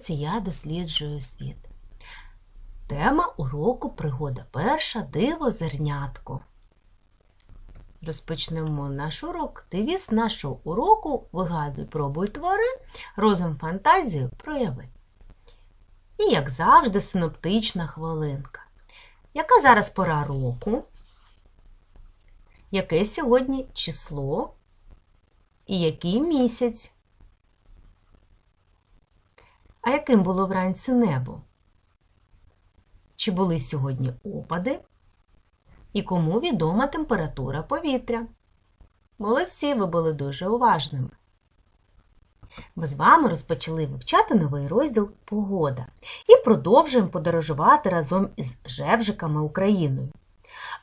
уроці я досліджую світ. Тема уроку пригода перша диво зернятко. Розпочнемо наш урок. Девіз нашого уроку вигадуй, пробуй твори, розум фантазію прояви. І, як завжди, синоптична хвилинка. Яка зараз пора року? Яке сьогодні число? І який місяць? А яким було вранці небо? Чи були сьогодні опади? І кому відома температура повітря? Молодці, ви були дуже уважними. Ми з вами розпочали вивчати новий розділ Погода і продовжуємо подорожувати разом із жевжиками Україною.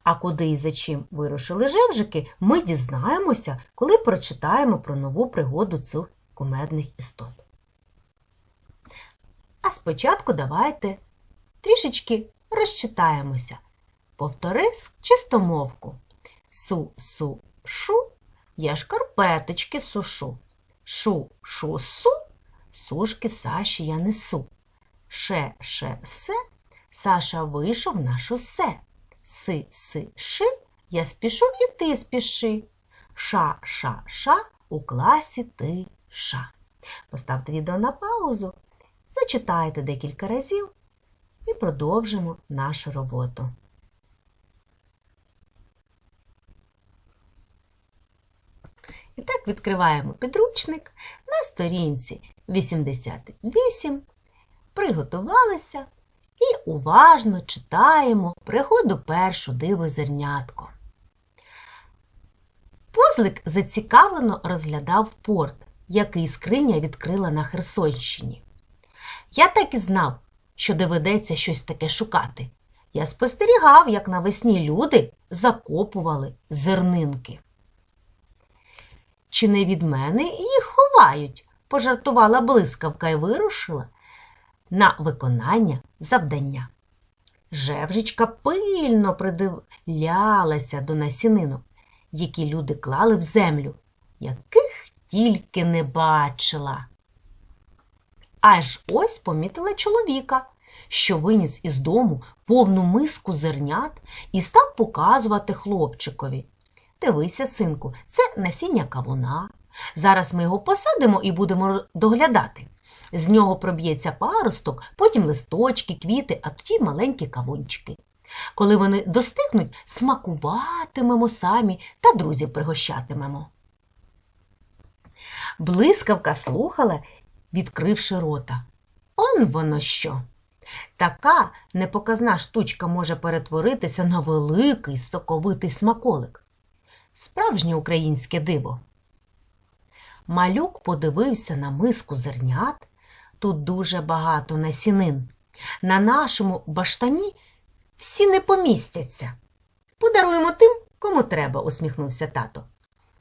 А куди і за чим вирушили жевжики, ми дізнаємося, коли прочитаємо про нову пригоду цих кумедних істот. А спочатку давайте трішечки розчитаємося. Повтори чистомовку. Су-су шу, я шкарпеточки сушу. Шу-шу-су, сушки Саші я несу. Ше-ше-се, Саша вийшов на шосе. Си-си-ши, я спішу і ти спіши. Ша-ша-ша, у класі ти ша. Поставте відео на паузу, зачитайте декілька разів і продовжимо нашу роботу. І так відкриваємо підручник на сторінці 88. Приготувалися і уважно читаємо пригоду першу диво зернятко. Пузлик зацікавлено розглядав порт, який скриня відкрила на Херсонщині. Я так і знав, що доведеться щось таке шукати. Я спостерігав, як навесні люди закопували зернинки. Чи не від мене їх ховають? пожартувала блискавка і вирушила на виконання завдання. Жевжечка пильно придивлялася до насінинок, які люди клали в землю, яких тільки не бачила. Аж ось помітила чоловіка, що виніс із дому повну миску зернят і став показувати хлопчикові. Дивися, синку, це насіння кавуна. Зараз ми його посадимо і будемо доглядати. З нього проб'ється паросток, потім листочки, квіти, а тоді маленькі кавунчики. Коли вони достигнуть, смакуватимемо самі та друзів пригощатимемо. Блискавка слухала, відкривши рота. Он воно що. Така непоказна штучка може перетворитися на великий соковитий смаколик. Справжнє українське диво. Малюк подивився на миску зернят. Тут дуже багато насінин. На нашому баштані всі не помістяться. Подаруємо тим, кому треба, усміхнувся тато.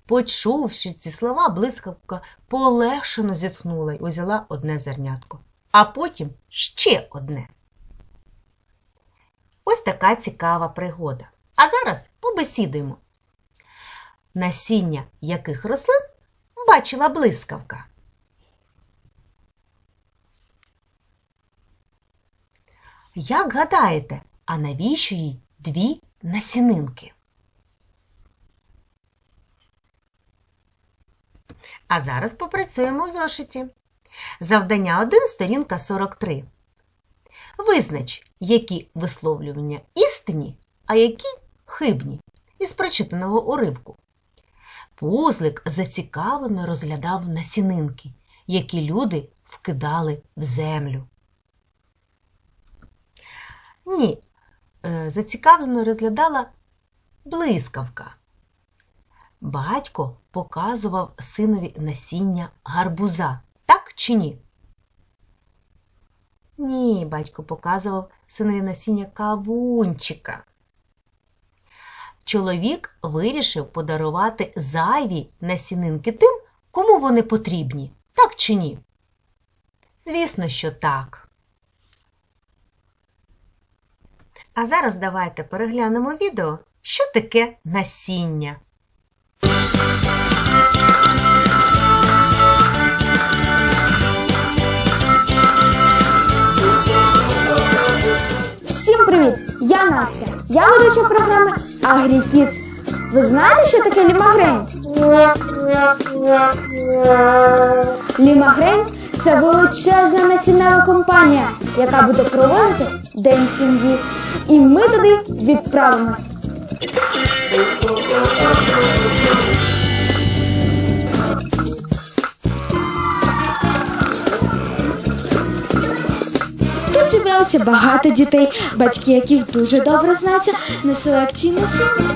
Почувши ці слова, блискавка полегшено зітхнула й узяла одне зернятко, а потім ще одне. Ось така цікава пригода. А зараз побесідуємо. Насіння яких рослин бачила блискавка. Як гадаєте, а навіщо їй дві насінинки? А зараз попрацюємо в зошиті. Завдання 1, сторінка 43. Визнач, які висловлювання істинні, а які хибні, із прочитаного уривку. Пузлик зацікавлено розглядав насінинки, які люди вкидали в землю. Ні, е, зацікавлено розглядала блискавка. Батько показував синові насіння гарбуза, так чи ні? Ні, батько показував синові насіння кавунчика. Чоловік вирішив подарувати зайві насінинки тим, кому вони потрібні, так чи ні? Звісно, що так. А зараз давайте переглянемо відео, що таке насіння. Я Настя. Я ведуча програми AgriKids. Ви знаєте, що таке лімагрейн? Лімагрейн це величезна насіннева компанія, яка буде проводити День сім'ї. І ми туди відправимось. Тут зібралося багато дітей, батьки яких дуже добре знаються на селекції насіння.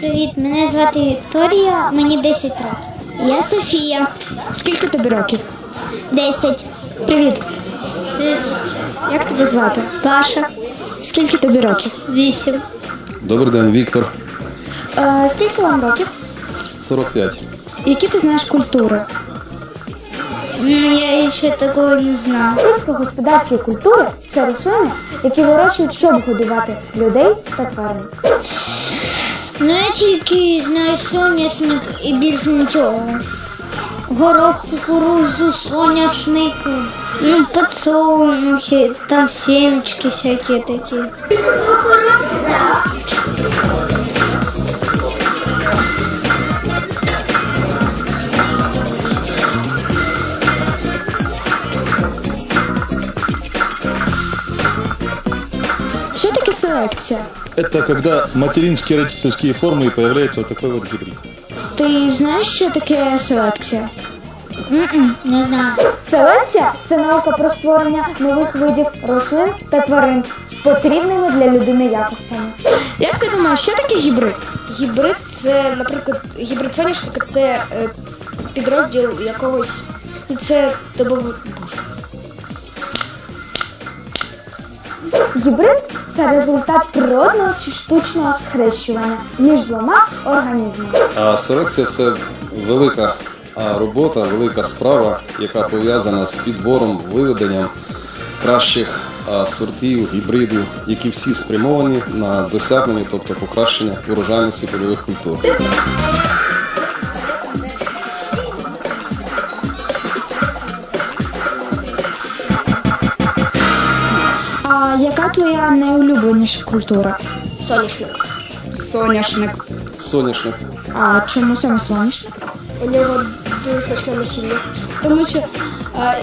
Привіт, мене звати Вікторія, мені 10 років. Я Софія, Скільки тобі років? 10. Привіт. Як тебе звати? Паша, Скільки тобі років? 8. Добрий день, Віктор. Е, скільки вам років? 45. Які ти знаєш культури? Ну, я ще такого не знаю. Сільськогосподарські культури це рослини, які вирощують, щоб годувати людей та тварин. Ну, я тільки знаю соняшник і більш нічого. Горох, кукурузу, соняшник, ну, подсолнухи, там семечки всякі такі. Що таке селекція? Это когда материнские родительские формы и появляется вот такой вот гибрид. Ти знаєш, що таке селекція? М-м, не знаю. Селекція це наука про створення нових видів рослин та тварин з потрібними для людини якостями. Як ти думаєш, що таке гібрид? Гібрид це, наприклад, гібрид соняшника це е, підрозділ якогось. Ну, це добово. Гібрид це результат природного чи штучного схрещування між двома організмами. А селекція це велика а, робота, велика справа, яка пов'язана з підбором, виведенням кращих сортів, гібридів, які всі спрямовані на досягнення, тобто покращення урожайності польових культур. А яка твоя найулюбленіша культура? Соняшник. Соняшник. Соняшник. А чому саме сонячник? У нього дуже смачне насіння. Тому що е,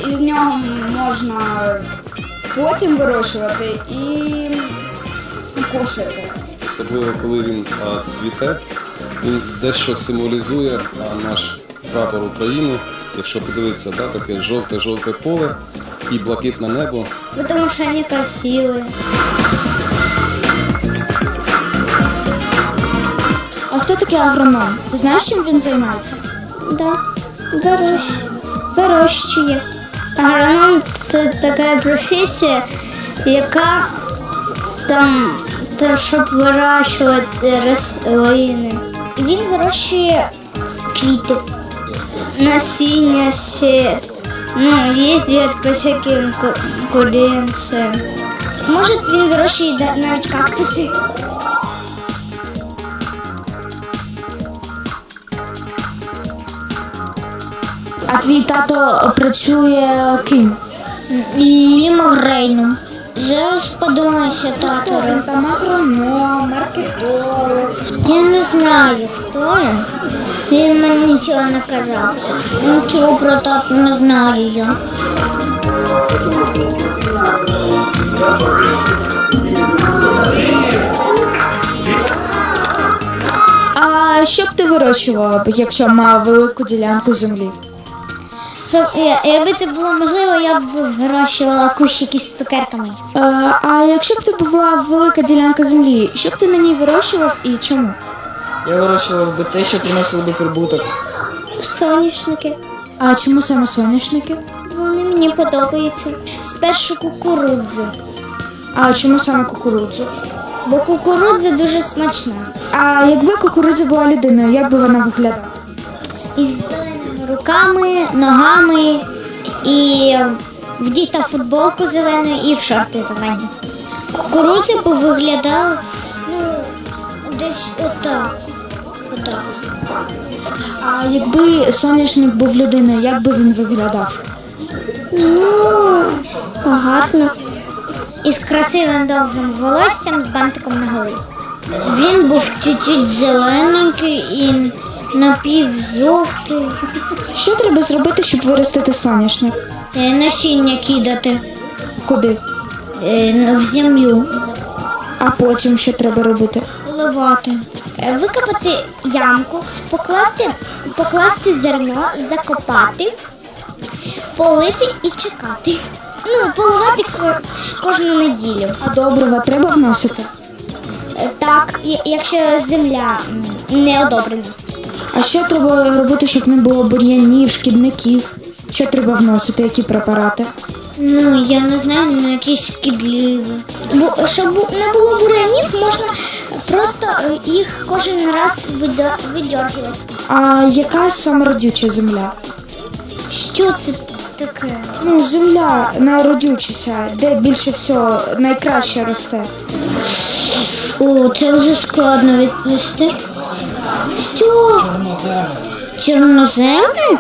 із нього можна потім вирощувати і кушати. Особливо коли він а, цвіте, він дещо символізує а, наш прапор України. Якщо подивитися, да, таке жовте-жовте поле і блакитне небо. Потому что они красивые. А хто такий агроном? Ти знаєш, чим він займається? Да, вирощ... вирощує. Агроном це така професія, яка там, там щоб вирощувати рослини. Він вирощує квіти, насіння, сіт. Ну, їздять по всяким курінцям. Може, він вирощує навіть кактуси. Твій тато працює ким? Лімогрейном. Зараз подумайся. Там агроном, маркетолог. Я не знаю, хто він. Він мені нічого не казав. Нічого про тату не знаю я. А що б ти вирощувала, якщо мав велику ділянку землі? Щоб, якби це було можливо, я б вирощувала кущики з цукерками. Е, а якщо б ти була велика ділянка землі, що б ти на ній вирощував і чому? Я вирощував би те, що приносило би прибуток. Соняшники. А чому саме соняшники? Вони мені подобаються. Спершу кукурудзу. А чому саме кукурудзу? Бо кукурудза дуже смачна. А якби кукурудза була людиною, як би вона виглядала? Руками, ногами і вдіта футболку зелену і в шорти зелені. Кукурудза б виглядала ну, Десь отак. Отак. А якби соняшник був людиною, як би він виглядав? Ну, гарно. Із красивим довгим волоссям з бантиком на голові. Він був чуть-чуть зелененький і напівжовтий. Що треба зробити, щоб виростити соняшник? Е, Насіння кидати Куди? е, в землю, А потім що треба робити? поливати. Е, Викопати ямку, покласти, покласти зерно, закопати, полити і чекати. Ну, поливати ко- кожну неділю. А добрива треба вносити? Е, Так, якщо земля м, не одобрена. А що треба робити, щоб не було бур'янів, шкідників? Що треба вносити, які препарати? Ну, я не знаю, ну якісь шкідливі. Бо щоб не було бурянів, можна просто е, їх кожен раз видьоргувати. А яка самородюча земля? Що це таке? Ну, земля найродючіся, де більше всього найкраще росте. О, це вже складно відповісти. Що? Чорноземи.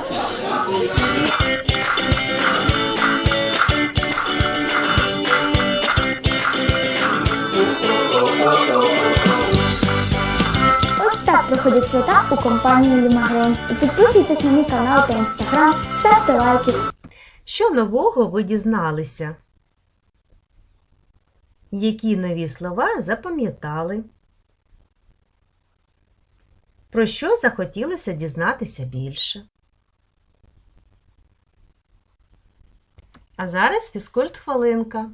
Ось так проходять свята у компанії Лімагрейн. І підписуйтесь на мій канал та інстаграм, ставте лайки. Що нового ви дізналися? Які нові слова запам'ятали? Про що захотілося дізнатися більше? А зараз фізкульт хвилинка.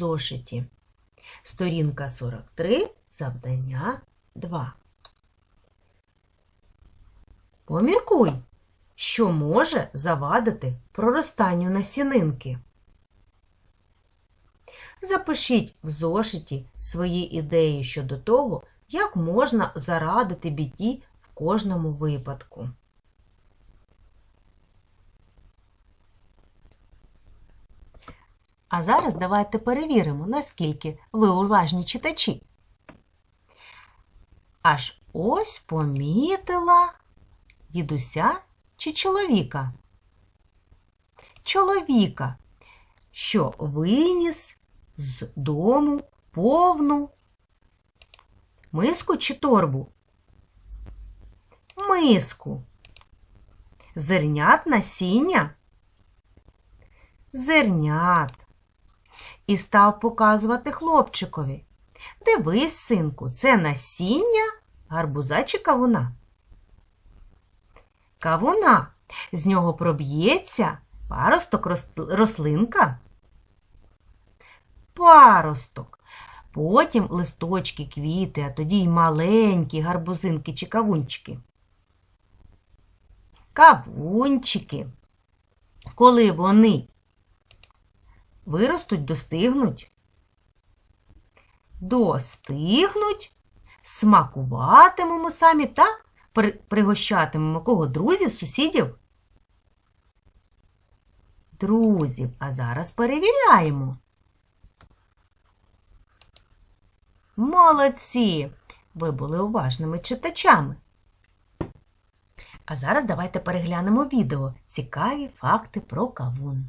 Зошиті. Сторінка 43, завдання 2. Поміркуй, що може завадити проростанню насінинки. Запишіть в зошиті свої ідеї щодо того, як можна зарадити біді в кожному випадку. А зараз давайте перевіримо, наскільки ви уважні читачі. Аж ось помітила дідуся чи чоловіка. Чоловіка, що виніс з дому повну миску чи торбу. Миску. Зернят насіння. Зернят і став показувати хлопчикові. Дивись, синку, це насіння гарбуза чи кавуна. Кавуна. З нього проб'ється паросток рослинка. Паросток. Потім листочки, квіти, а тоді й маленькі гарбузинки чи кавунчики. Кавунчики. Коли вони виростуть, достигнуть. Достигнуть, смакуватимемо самі та пригощатимемо кого друзів, сусідів. друзів. А зараз перевіряємо. Молодці! Ви були уважними читачами. А зараз давайте переглянемо відео Цікаві факти про кавун.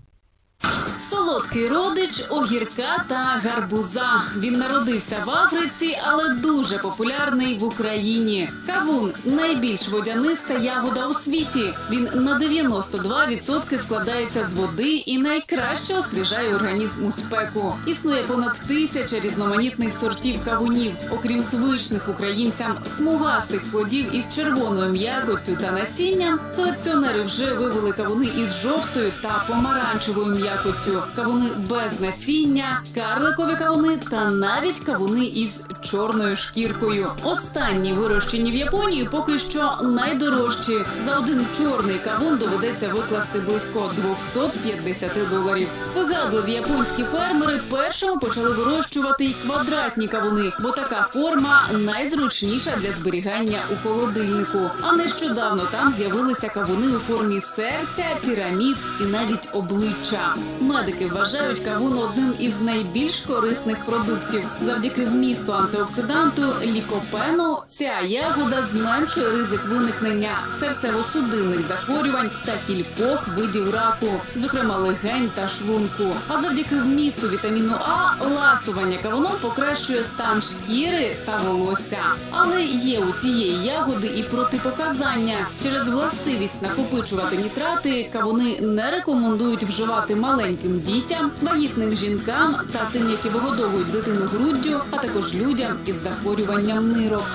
Солодкий родич огірка та гарбуза. Він народився в Африці, але дуже популярний в Україні. Кавун найбільш водяниста ягода у світі. Він на 92% складається з води і найкраще освіжає організм у спеку. Існує понад тисяча різноманітних сортів кавунів. Окрім звичних українцям смугастих плодів із червоною м'якоттю та насінням, селекціонери вже вивели кавуни із жовтою та помаранчевою м'якоттю, кавуни без насіння, карликові кавуни та навіть кавуни із чорною шкіркою. Останні вирощені в Японії поки що найдорожчі. За один чорний кавун доведеться викласти близько 250 доларів. Вигадливі японські фермери першими почали вирощувати й квадратні кавуни, бо така форма найзручніша для зберігання у холодильнику. А нещодавно там з'явилися кавуни у формі серця, пірамід і навіть обличчя. Медики вважають кавун одним із найбільш корисних продуктів. Завдяки вмісту антиоксиданту лікопену ця ягода зменшує ризик виникнення серцево-судинних захворювань та кількох видів раку, зокрема легень та шлунку. А завдяки вмісту вітаміну А ласування кавуном покращує стан шкіри та волосся. Але є у цієї ягоди і протипоказання. Через властивість накопичувати нітрати кавуни не рекомендують вживати маленьким дітям, вагітним жінкам та тим, які вигодовують дитину груддю, а також людям із захворюванням нирок.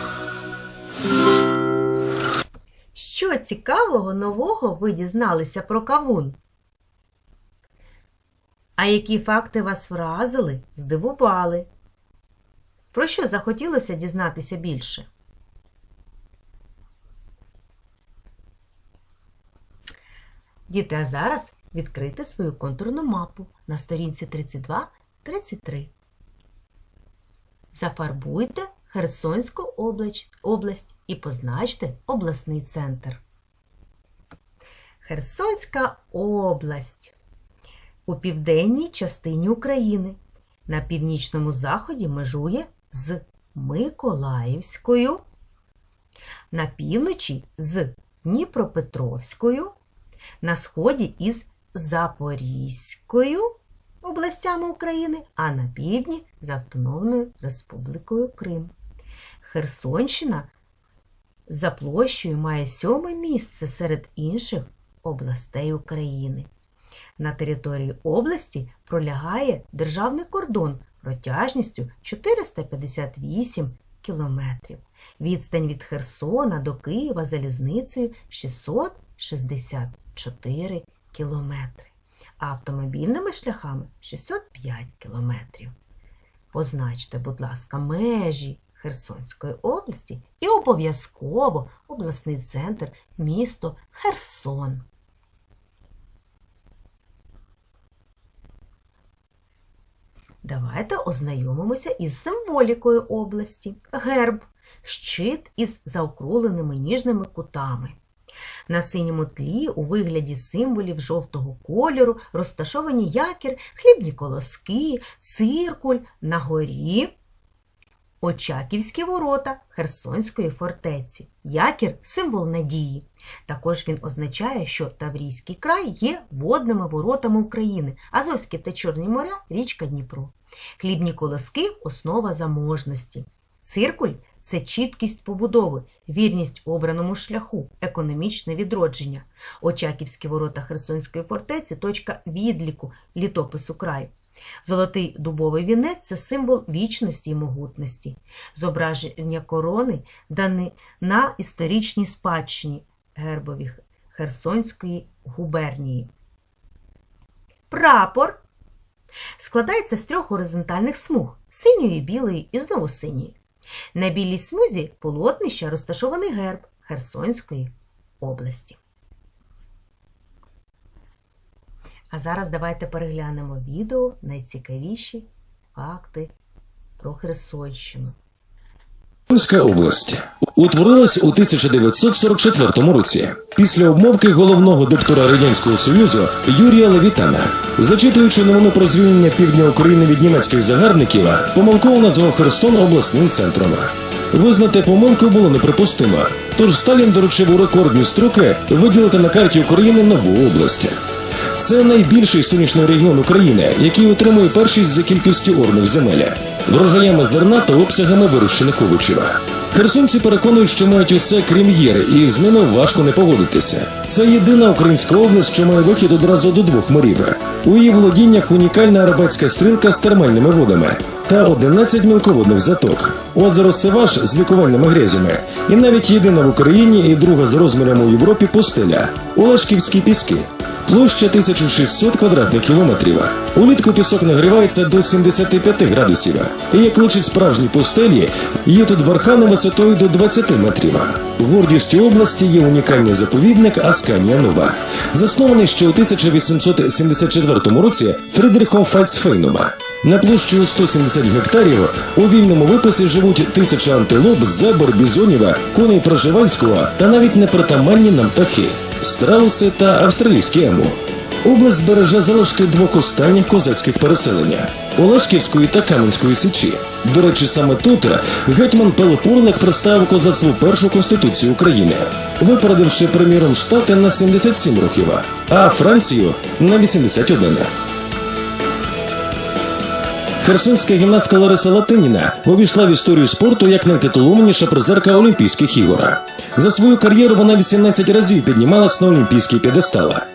Що цікавого нового ви дізналися про кавун? А які факти вас вразили, здивували? Про що захотілося дізнатися більше? Діти, а зараз відкрийте свою контурну мапу на сторінці 32-33. Зафарбуйте Херсонську область і позначте обласний центр. Херсонська область у південній частині України. На північному заході межує з Миколаївською, на півночі з Дніпропетровською, на сході із Запорізькою областями України, а на півдні з Автономною Республікою Крим. Херсонщина за площею має сьоме місце серед інших областей України. На території області пролягає державний кордон протяжністю 458 кілометрів. Відстань від Херсона до Києва залізницею 664 кілометри, а автомобільними шляхами 605 кілометрів. Позначте, будь ласка, межі Херсонської області і обов'язково обласний центр місто Херсон. Давайте ознайомимося із символікою області. Герб щит із заокругленими ніжними кутами. На синьому тлі у вигляді символів жовтого кольору розташовані якір, хлібні колоски, циркуль на горі. Очаківські ворота Херсонської фортеці. Якір символ надії. Також він означає, що Таврійський край є водними воротами України, Азовське та Чорні моря річка Дніпро. Хлібні колоски основа заможності. Циркуль це чіткість побудови, вірність обраному шляху, економічне відродження. Очаківські ворота Херсонської фортеці точка відліку літопису краю. Золотий дубовий вінець це символ вічності і могутності. Зображення корони дане на історичній спадщині гербові Херсонської губернії. Прапор складається з трьох горизонтальних смуг синьої, білої і знову синьої. На білій смузі полотнища розташований герб Херсонської області. А зараз давайте переглянемо відео найцікавіші факти про Херсонщину. Херсонська область утворилась у 1944 році після обмовки головного диктора радянського союзу Юрія Левітана. Зачитуючи новину про звільнення півдня України від німецьких загарбників, помилково назвав Херсон обласним центром. Визнати помилку було неприпустимо. Тож Сталін доручив у рекордні строки виділити на карті України нову область. Це найбільший сонячний регіон України, який отримує першість за кількістю орних земель, врожаями зерна та обсягами вирощених овочів. Херсонці переконують, що мають усе крім гір, і з ними важко не погодитися. Це єдина українська область, що має вихід одразу до двох морів. У її володіннях унікальна арабатська стрілка з термальними водами та 11 мілководних заток, озеро Севаш з лікувальними грязями, і навіть єдина в Україні і друга за розмірами у Європі пустеля Олешківські піски. Площа 1600 квадратних кілометрів. Улітку пісок нагрівається до 75 градусів. І як личить справжні пустелі, є тут бархани висотою до 20 метрів. Гордістю області є унікальний заповідник Асканія Нова, заснований ще у 1874 році Фридріхом Фальцфейном. На площі у 170 гектарів у вільному виписі живуть тисячі антилоп, зебр, бізонів, коней проживальського та навіть непритаманні нам птахи страуси та австралійські ему. Область береже залишки двох останніх козацьких переселення Олешківської та Кам'янської січі. До речі, саме тут гетьман Пелопурлик представив козацтву першу конституцію України, випередивши приміром штати на 77 років, а Францію на 81. Херсонська гімнастка Лариса Латиніна увійшла в історію спорту як найтитулованіша призерка Олімпійських ігор. За свою кар'єру вона 18 разів піднімалась на олімпійський п'єдестала.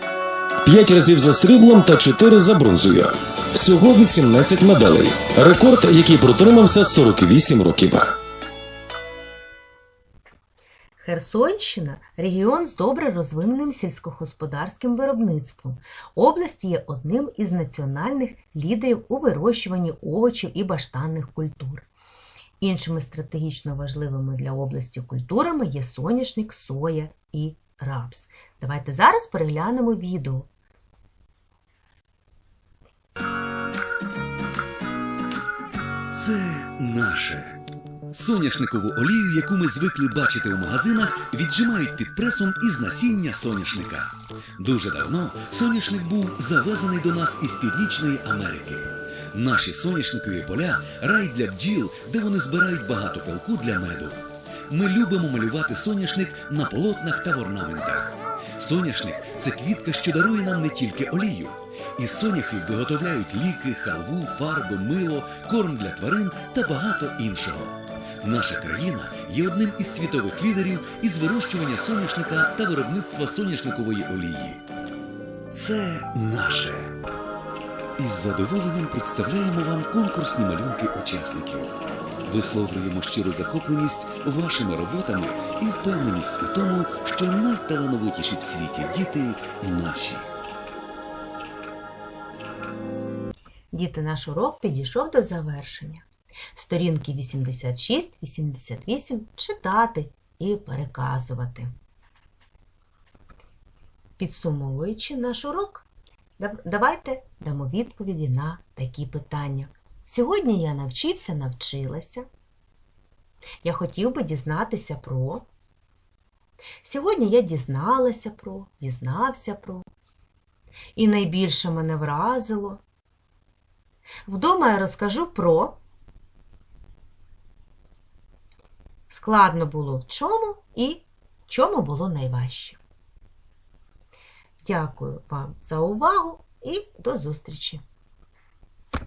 5 разів за сріблом та 4 за бронзою. Всього 18 медалей. Рекорд, який протримався 48 років. Херсонщина регіон з добре розвиненим сільськогосподарським виробництвом. Область є одним із національних лідерів у вирощуванні овочів і баштанних культур. Іншими стратегічно важливими для області культурами є соняшник, соя і рапс. Давайте зараз переглянемо відео. Це наше. Соняшникову олію, яку ми звикли бачити у магазинах, віджимають під пресом із насіння соняшника. Дуже давно соняшник був завезений до нас із Північної Америки. Наші соняшникові поля рай для бджіл, де вони збирають багато пилку для меду. Ми любимо малювати соняшник на полотнах та в орнаментах. Соняшник це квітка, що дарує нам не тільки олію. Із соняхів виготовляють ліки, халву, фарби, мило, корм для тварин та багато іншого. Наша країна є одним із світових лідерів із вирощування соняшника та виробництва соняшникової олії. Це наше. Із задоволенням представляємо вам конкурсні малюнки учасників. Висловлюємо щиру захопленість вашими роботами і впевненість у тому, що найталановитіші в світі діти наші. Діти, наш урок підійшов до завершення. Сторінки 86-88 читати і переказувати. Підсумовуючи наш урок, давайте дамо відповіді на такі питання. Сьогодні я навчився, навчилася. Я хотів би дізнатися про. Сьогодні я дізналася про, дізнався про. І найбільше мене вразило. Вдома я розкажу про. Складно було в чому і чому було найважче. Дякую вам за увагу і до зустрічі!